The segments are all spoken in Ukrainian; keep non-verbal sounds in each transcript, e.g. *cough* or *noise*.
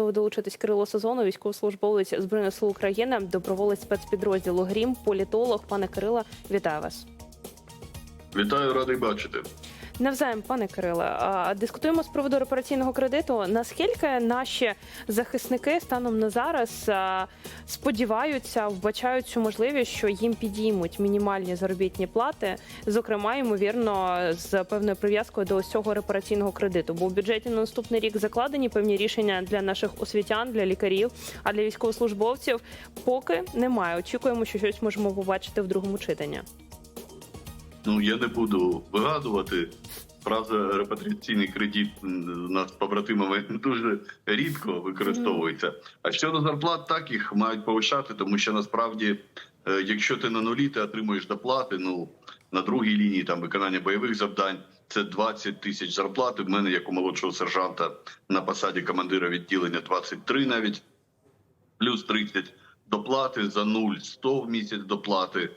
готовий долучитись Кирило Сезону, військовослужбовець Збройних сил України, доброволець спецпідрозділу Грім, політолог. Пане Кирило, вітаю вас. Вітаю, радий бачити. Навзаєм, пане Кириле, дискутуємо з приводу репараційного кредиту. Наскільки наші захисники станом на зараз сподіваються, вбачають цю можливість, що їм підіймуть мінімальні заробітні плати, зокрема, ймовірно, з певною прив'язкою до цього репараційного кредиту. Бо в бюджеті на наступний рік закладені певні рішення для наших освітян, для лікарів, а для військовослужбовців поки немає. Очікуємо, що щось можемо побачити в другому читанні. Ну я не буду вигадувати. Правда, репатріаційний кредит у нас побратимами *laughs* дуже рідко використовується. А щодо зарплат, так їх мають повищати, тому що насправді, е, якщо ти на нулі, ти отримуєш доплати. Ну на другій лінії там виконання бойових завдань. Це 20 тисяч зарплати. В мене, як у молодшого сержанта, на посаді командира відділення 23 навіть, плюс 30 доплати за нуль, 100 в місяць доплати.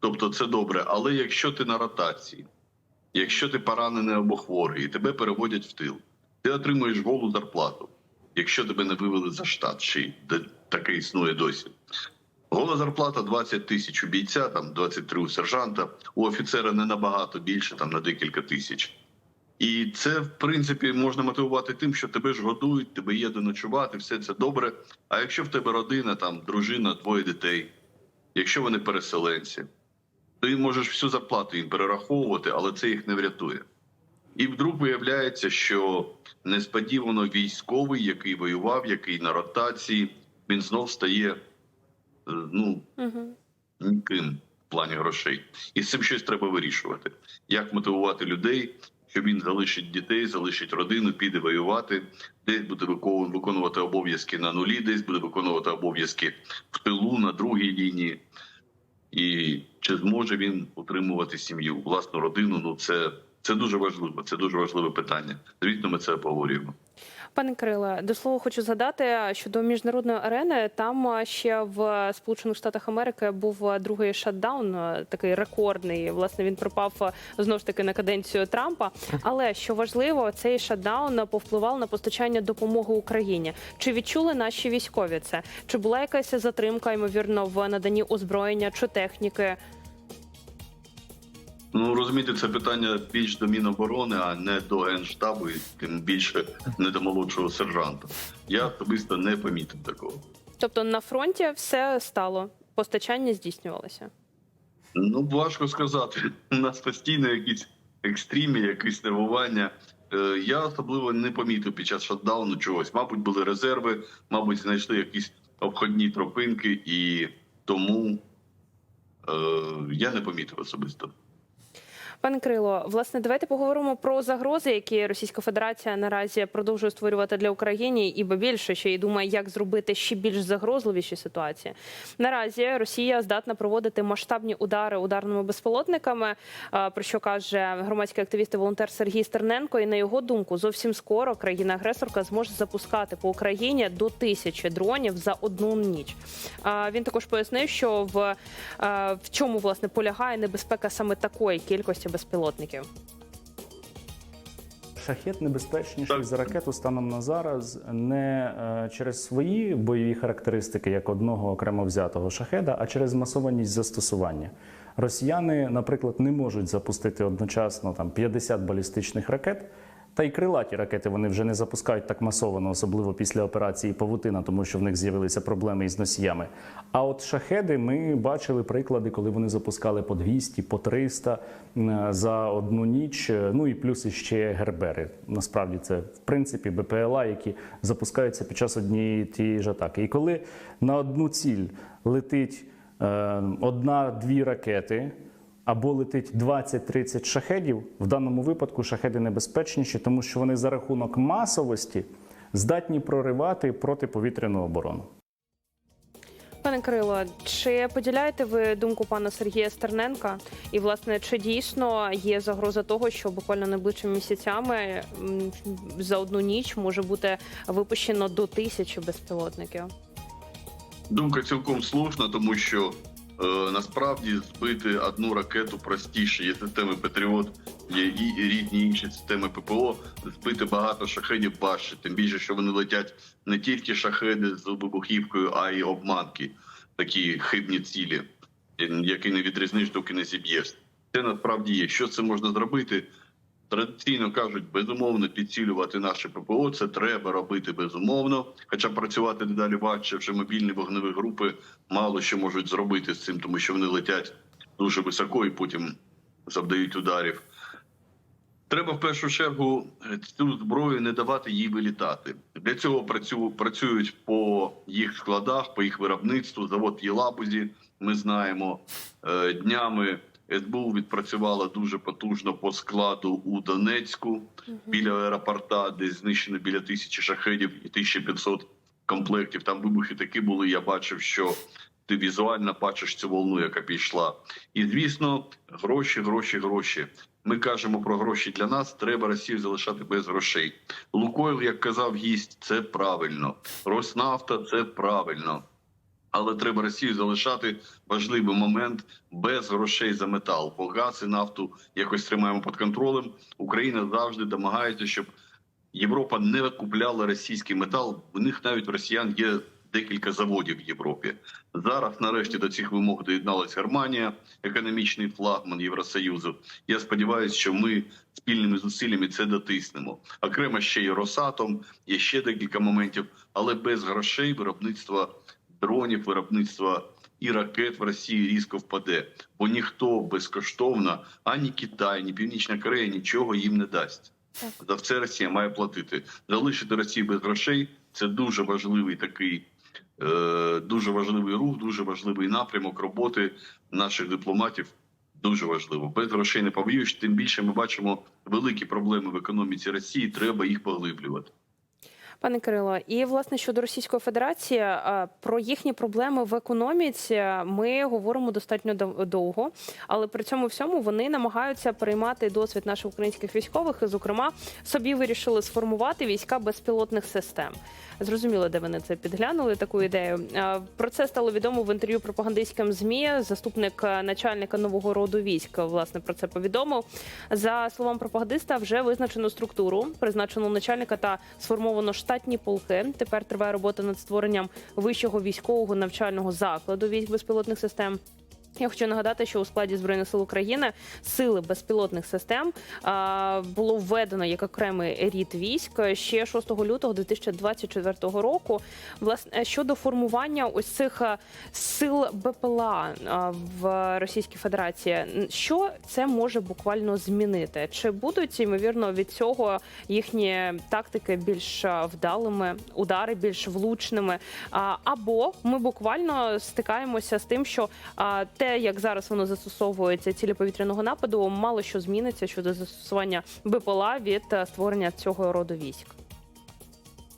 Тобто це добре. Але якщо ти на ротації, якщо ти поранений або хворий, і тебе переводять в тил, ти отримуєш голу зарплату, якщо тебе не вивели за штат, де- таке існує досі. Гола зарплата 20 тисяч у бійця, там 23 у сержанта, у офіцера не набагато більше, там на декілька тисяч. І це, в принципі, можна мотивувати тим, що тебе ж годують, тебе є де ночувати, все це добре. А якщо в тебе родина, там дружина, двоє дітей, якщо вони переселенці, ти можеш всю зарплату їм перераховувати, але це їх не врятує. І вдруг виявляється, що несподівано військовий, який воював, який на ротації, він знов стає е, ну, Угу. ніким в плані грошей. І з цим щось треба вирішувати. Як мотивувати людей, що він залишить дітей, залишить родину, піде воювати, десь буде виконувати, виконувати обов'язки на нулі, десь буде виконувати обов'язки в тилу на другій лінії. І чи зможе він утримувати сім'ю, власну родину? Ну це, це дуже важливо. Це дуже важливе питання. Звісно, ми це обговорюємо. Пане Кириле, до слова хочу згадати щодо міжнародної арени. Там ще в Сполучених Штатах Америки був другий шатдаун, такий рекордний. Власне, він припав а, знову ж таки на каденцію Трампа. Але що важливо, цей шатдаун повпливав на постачання допомоги Україні. Чи відчули наші військові це? Чи була якась затримка, ймовірно, в наданні озброєння чи техніки? Ну розумієте, це питання більш до Міноборони, а не до генштабу, і тим більше не до молодшого сержанта. Я особисто не помітив такого. Тобто на фронті все стало, постачання здійснювалося. Ну важко сказати. У нас постійно якісь екстрімі, якісь нервування. Е, Я особливо не помітив під час шатдауну чогось. Мабуть, були резерви, мабуть, знайшли якісь обходні тропинки, і тому е, я не помітив особисто. Пане Крило, власне, давайте поговоримо про загрози, які Російська Федерація наразі продовжує створювати для України, і більше ще й думає, як зробити ще більш загрозливіші ситуації. Наразі Росія здатна проводити масштабні удари ударними безпілотниками, е, про що каже громадський активіст і волонтер Сергій Стерненко. І на його думку, зовсім скоро країна-агресорка зможе запускати по Україні до тисячі дронів за одну ніч. Він також пояснив, що в, е, в чому власне полягає небезпека саме такої кількості безпілотників. Шахет небезпечніший за ракету станом на зараз не е, через свої бойові характеристики, як одного окремо взятого шахеда, а через масованість застосування. Росіяни, наприклад, не можуть запустити одночасно там 50 балістичних ракет. Та й крилаті ракети вони вже не запускають так масово, особливо після операції Павутина, тому що в них з'явилися проблеми із носіями. А от шахеди ми бачили приклади, коли вони запускали по 200, по 300 за одну ніч. Ну і плюс іще гербери. Насправді це в принципі БПЛА, які запускаються під час однієї тієї ж атаки. І коли на одну ціль летить е, одна-дві ракети або летить 20-30 шахедів. В даному випадку шахеди небезпечніші, тому що вони за рахунок масовості здатні проривати протиповітряну оборону. Пане Кирило, чи поділяєте ви думку пана Сергія Стерненка? І власне, чи дійсно є загроза того, що буквально найближчими місяцями за одну ніч може бути випущено до тисячі безпілотників? Думка цілком слушна, тому що насправді збити одну ракету простіше. Є системи Патріот, є і рідні інші системи ППО. Збити багато шахедів важче. Тим більше, що вони летять не тільки шахеди з вибухівкою, а й обманки, такі хибні цілі, які не відрізниш, доки не зіб'єш. Це насправді є. Що це можна зробити? Традиційно кажуть, безумовно підцілювати наше ППО. Це треба робити безумовно. Хоча працювати дедалі важче, вже мобільні вогневі групи мало що можуть зробити з цим, тому що вони летять дуже високо і потім завдають ударів. Треба в першу чергу е, цю зброю не давати їй вилітати. Для цього працю- працюють по їх складах, по їх виробництву. Завод Єлабузі. Ми знаємо Е, днями. СБУ відпрацювала дуже потужно по складу у Донецьку біля аеропорта, де знищено біля тисячі шахедів і 1500 комплектів. Там вибухи такі були. Я бачив, що ти візуально бачиш цю волну, яка пішла. І звісно, гроші, гроші, гроші. Ми кажемо про гроші для нас. Треба Росію залишати без грошей. Лукойл, як казав гість, це правильно. Роснафта це правильно. Але треба Росію залишати важливий момент без грошей за метал. Бо газ і нафту якось тримаємо під контролем. Україна завжди домагається, щоб Європа не купляла російський метал. В них навіть росіян є декілька заводів в Європі. Зараз, нарешті, до цих вимог доєдналась Германія, економічний флагман Євросоюзу. Я сподіваюся, що ми спільними зусиллями це дотиснемо. Окремо ще й Росатом, є ще декілька моментів, але без грошей виробництва дронів, виробництва і ракет в Росії різко впаде, бо ніхто безкоштовно, ані Китай, ні Північна Корея нічого їм не дасть. За все Росія має платити. Залишити Росію без грошей це дуже важливий такий, е, дуже важливий рух, дуже важливий напрямок роботи наших дипломатів. Дуже важливо. Без грошей не повоюєш. Тим більше ми бачимо великі проблеми в економіці Росії. Треба їх поглиблювати. Пане Кирило, і власне щодо Російської Федерації е, про їхні проблеми в економіці ми говоримо достатньо дов- довго, але при цьому всьому вони намагаються переймати досвід наших українських військових. І, зокрема, собі вирішили сформувати війська безпілотних систем. Зрозуміло, де вони це підглянули таку ідею. Е, Про це стало відомо в інтерв'ю пропагандистським змі. Заступник начальника нового роду військ власне про це повідомив. За словами пропагандиста, вже визначено структуру, призначено начальника та сформовано штатні полки. Тепер триває робота над створенням вищого військового навчального закладу військ безпілотних систем. Я хочу нагадати, що у складі збройних сил України сили безпілотних систем а, було введено як окремий рід військ ще 6 лютого 2024 року. Власне щодо формування ось цих сил БПЛА в Російській Федерації, що це може буквально змінити? Чи будуть ймовірно від цього їхні тактики більш вдалими, удари більш влучними? А, або ми буквально стикаємося з тим, що а, те, як зараз воно застосовується цілі повітряного нападу, мало що зміниться щодо застосування БПЛА від е, створення цього роду військ.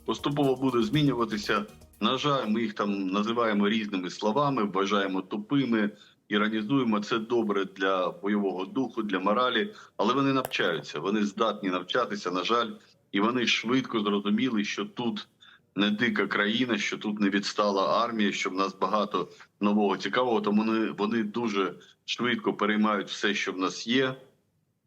поступово буде змінюватися. На жаль, ми їх там називаємо різними словами, вважаємо тупими, іронізуємо. Це добре для бойового духу, для моралі, але вони навчаються. Вони здатні навчатися. На жаль, і вони швидко зрозуміли, що тут не дика країна, що тут не відстала армія, що в нас багато нового цікавого. Тому вони, вони дуже швидко переймають все, що в нас є.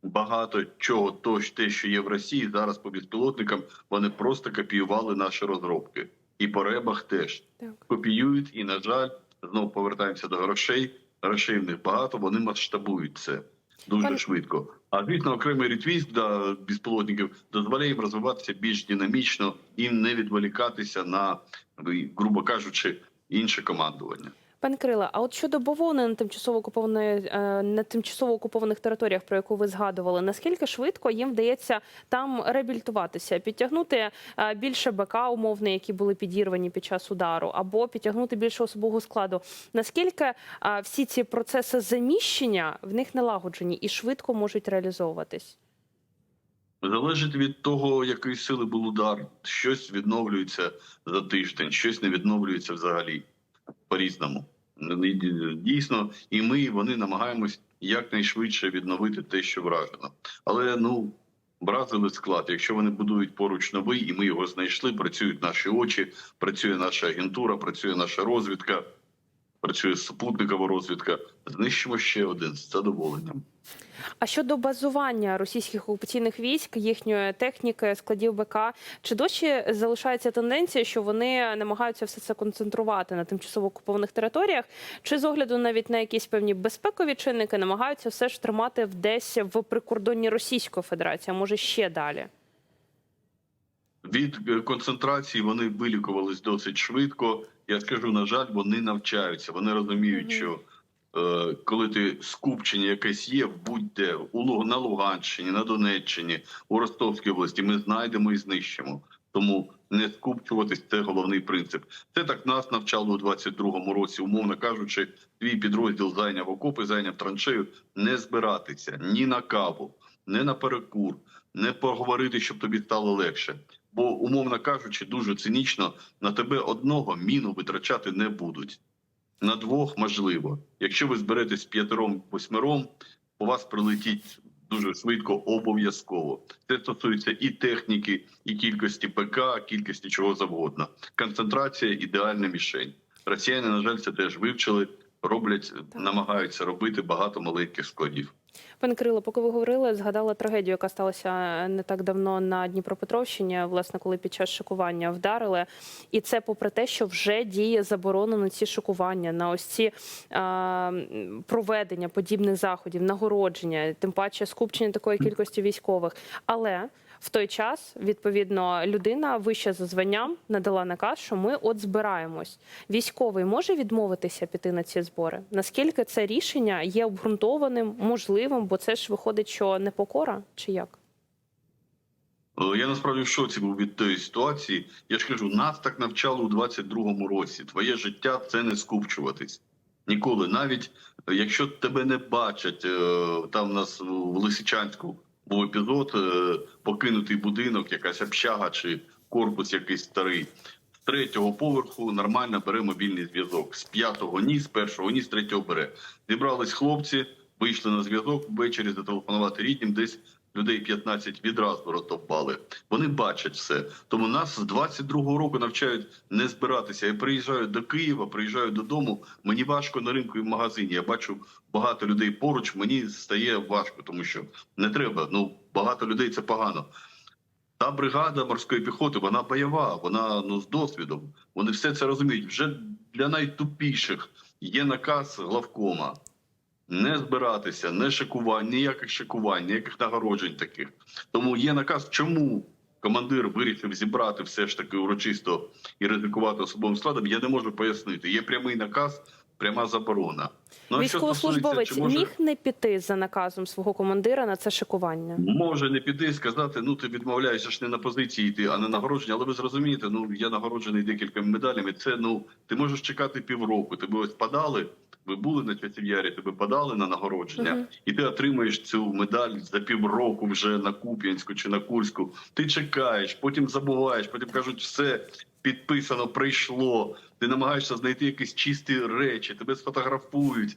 Багато чого то, те, що є в Росії, зараз по безпілотникам вони просто копіювали наші розробки. І по ребах теж Так. копіюють. І, на жаль, знову повертаємося до грошей. Грошей в них багато, вони масштабують це дуже Пан- швидко. А звісно, окремий військ для безпілотників дозволяє їм розвиватися більш динамічно і не відволікатися на, грубо кажучи, інше командування. Пане Кириле, а от щодо бавовни на тимчасово окупованої е, на тимчасово окупованих територіях, про яку ви згадували, наскільки швидко їм вдається там реабілітуватися, підтягнути е, більше БК умовний, які були підірвані під час удару, або підтягнути більше особового складу? Наскільки е, всі ці процеси заміщення в них налагоджені і швидко можуть реалізовуватись? Залежить від того, якої сили був удар. Щось відновлюється за тиждень, щось не відновлюється взагалі по-різному. Дійсно, і ми, і вони намагаємось якнайшвидше відновити те, що вражено. Але ну вразили склад. Якщо вони будують поруч новий, і ми його знайшли, працюють наші очі, працює наша агентура, працює наша розвідка. Працює супутникова розвідка. Знищимо ще один з задоволенням. А щодо базування російських окупаційних військ, їхньої техніки, складів БК, чи досі залишається тенденція, що вони намагаються все це концентрувати на тимчасово окупованих територіях, чи з огляду навіть на якісь певні безпекові чинники намагаються все ж тримати в десь в прикордонні Російської Федерації, а може ще далі? Від е, концентрації вони вилікувались досить швидко. Я скажу, на жаль, вони навчаються. Вони розуміють, що е, коли ти скупчення якесь є, будь-де у на Луганщині, на Донеччині, у Ростовській області, ми знайдемо і знищимо. Тому не скупчуватись це головний принцип. Це так нас навчало у 22-му році, умовно кажучи, твій підрозділ зайняв окопи, зайняв траншею. Не збиратися ні на каву, не на перекур, не поговорити, щоб тобі стало легше. Бо, умовно кажучи, дуже цинічно на тебе одного міну витрачати не будуть. На двох можливо. Якщо ви зберетесь п'ятером восьмером, у вас прилетіть дуже швидко, обов'язково. Це стосується і техніки, і кількості ПК, кількості чого завгодно. Концентрація ідеальна мішень. Росіяни, на жаль, це теж вивчили, роблять, намагаються робити багато маленьких складів. Пане Кирило, поки ви говорили, згадала трагедію, яка сталася не так давно на Дніпропетровщині, власне, коли під час шикування вдарили. І це попри те, що вже діє заборона на ці шикування, на ось ці а, проведення подібних заходів, нагородження, тим паче скупчення такої кількості військових. Але в той час, відповідно, людина вища за званням надала наказ, що ми от збираємось. Військовий може відмовитися піти на ці збори? Наскільки це рішення є обґрунтованим, можливим, бо це ж виходить, що непокора чи як? Е, Я насправді в шоці був від тої ситуації. Я ж кажу, нас так навчали у 22-му році. Твоє життя це не скупчуватись. Ніколи. Навіть е, якщо тебе не бачать, е, там у нас в Лисичанську був епізод, е, покинутий будинок, якась общага чи корпус якийсь старий. З третього поверху нормально бере мобільний зв'язок. З п'ятого ні, з першого ні, з третього бере. Зібрались хлопці, вийшли на зв'язок, ввечері зателефонувати ріднім, десь людей 15 відразу розтовпали. Вони бачать все. Тому нас з 22-го року навчають не збиратися. Я приїжджаю до Києва, приїжджаю додому. Мені важко на ринку і в магазині. Я бачу багато людей поруч. Мені стає важко, тому що не треба. Ну багато людей це погано. Та бригада морської піхоти, вона бойова, вона ну з досвідом. Вони все це розуміють. Вже для найтупіших є наказ главкома. Не збиратися, не шикувань, ніяких шикувань, ніяких нагороджень таких. Тому є наказ, чому командир вирішив зібрати все ж таки урочисто і ризикувати особовим складом. Я не можу пояснити. Є прямий наказ, пряма заборона. Ну, Військовослужбовець може- міг не піти за наказом свого командира на це шикування. Може не піти і сказати, ну ти відмовляєшся ж не на позиції йти, а не нагородження. Але ви зрозумієте, ну я нагороджений декількома медалями. Це ну ти можеш чекати півроку. Тебе ось подали. Ви були на часів ярі, тебе подали на нагородження, Мгм. і ти отримуєш цю медаль за півроку вже на Куп'янську чи на Курську. Ти чекаєш, потім забуваєш, потім кажуть, все підписано, прийшло. Ти намагаєшся знайти якісь чисті речі, тебе сфотографують.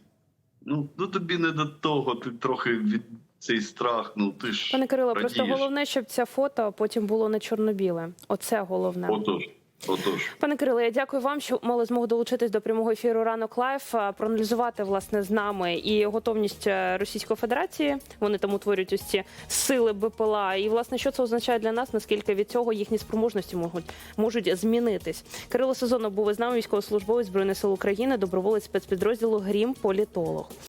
Ну, ну тобі не до того. Ти трохи від цей страх. Ну ти ж Пане Кирило, просто головне, щоб це фото потім було не чорно-біле. Оце головне. Отож, отож. Пане Кирило, я дякую вам, що мали змогу долучитись до прямого ефіру ранок лайф, проаналізувати власне з нами і готовність е, Російської Федерації. Вони там утворюють ось ці сили БПЛА. І власне, що це означає для нас? Наскільки від цього їхні спроможності можуть можуть змінитись? Кирило Сезонов був із нами, військовослужбовець збройних сил України, доброволець спецпідрозділу Грім, політолог.